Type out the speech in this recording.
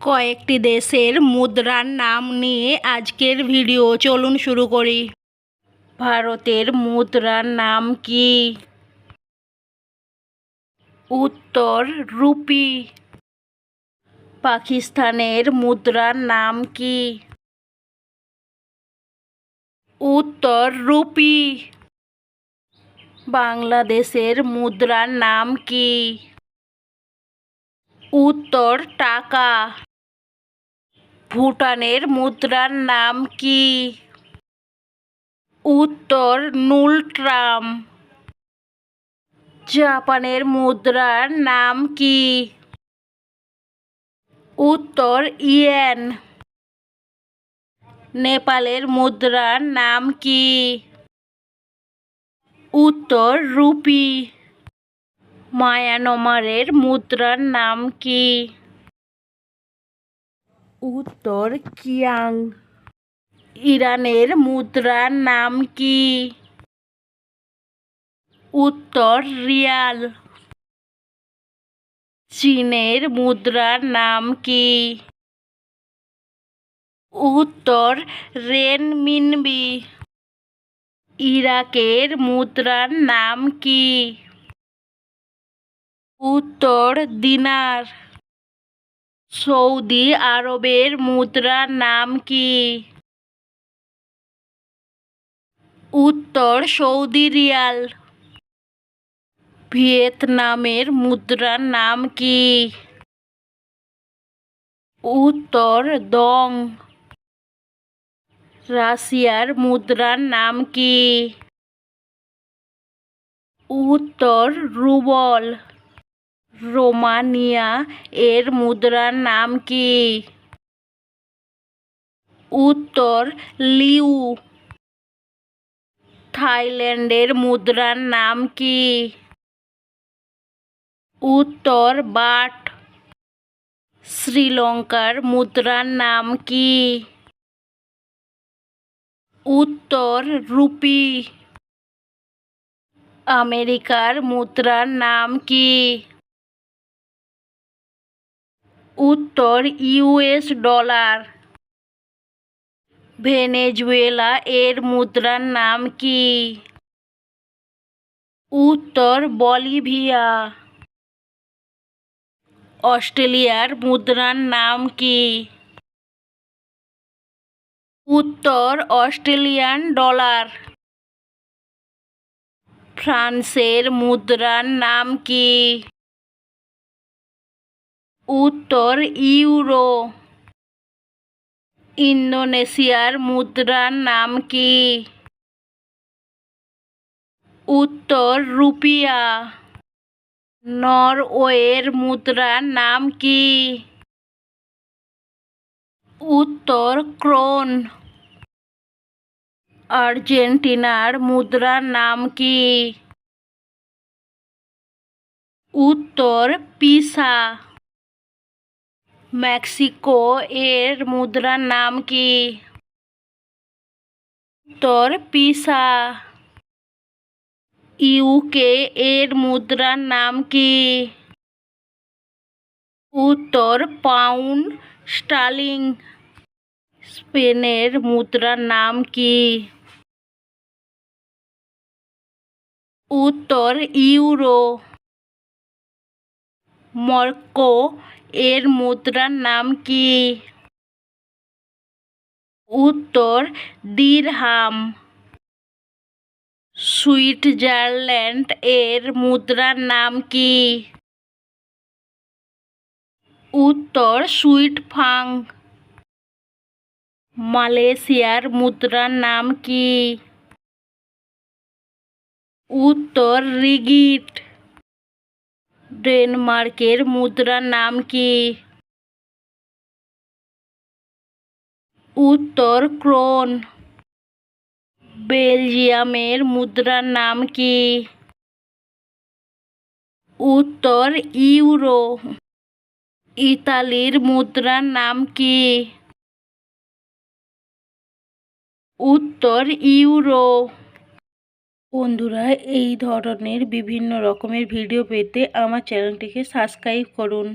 কয়েকটি দেশের মুদ্রার নাম নিয়ে আজকের ভিডিও। চলুন শুরু করি। ভারতের মুদ্রার নাম কি? উত্তর রুপি। পাকিস্তানের মুদ্রার নাম কি? উত্তর রুপি। বাংলাদেশের মুদ্রার নাম কি? উত্তর টাকা। ভুটানের মুদ্রার নাম কি? উত্তর নুলট্রাম জাপানের মুদ্রার নাম কি? উত্তর, ইয়েন। নেপালের মুদ্রার নাম কি? উত্তর, রুপি। মায়ানমারের মুদ্রার নাম কি? উত্তর কিয়াং। ইরানের মুদ্রার নাম কি? উত্তর রিয়াল। চীনের মুদ্রার নাম কি? উত্তর রেনমিনবি। ইরাকের মুদ্রার নাম কি? উত্তর দিনার। সৌদি আরবের মুদ্রার নাম কি? উত্তর, সৌদি রিয়াল। ভিয়েতনামের মুদ্রার নাম কি? উত্তর, দং। রাশিয়ার মুদ্রার নাম কি? উত্তর, রুবল। রোমানিয়া এর মুদ্রার নাম কি? উত্তর, লিউ। থাইল্যান্ডের মুদ্রার নাম কি? উত্তর, বাট। শ্রীলঙ্কার মুদ্রার নাম কি? উত্তর, রুপি। আমেরিকার মুদ্রার নাম কি? উত্তর ইউএস ডলার। ভেনেজুয়েলা এর মুদ্রার নাম কি? উত্তর, বলিভিয়া। অস্ট্রেলিয়ার মুদ্রার নাম কি? উত্তর, অস্ট্রেলিয়ান ডলার। ফ্রান্সের মুদ্রার নাম কি? উত্তর ইউরো। ইন্দোনেশিয়ার মুদ্রার নাম কি? উত্তর রুপিয়া। নরওয়ের মুদ্রার নাম কি? উত্তর ক্রোন। আর্জেন্টিনার মুদ্রার নাম কি? উত্তর পিসা। মেক্সিকো এর মুদ্রার নাম কি? উত্তর, পিসা। ইউকে এর মুদ্রার নাম কি? উত্তর, পাউন্ড, স্টার্লিং। স্পেনের মুদ্রার নাম কি? উত্তর, ইউরো। মরক্কো এর মুদ্রার নাম কি? উত্তর, দিরহাম। সুইজারল্যান্ড এর মুদ্রার নাম কি? উত্তর সুইট ফাং মালয়েশিয়ার মুদ্রার নাম কি? উত্তর, রিগিট। ডেনমার্কের মুদ্রার নাম কি? উত্তর, ক্রোন। বেলজিয়ামের মুদ্রার নাম কি? উত্তর, ইউরো। ইতালির মুদ্রার নাম কি? উত্তর, ইউরো। বন্ধুরা এই ধরনের বিভিন্ন রকমের ভিডিও পেতে আমার চ্যানেলটিকে সাবস্ক্রাইব করুন।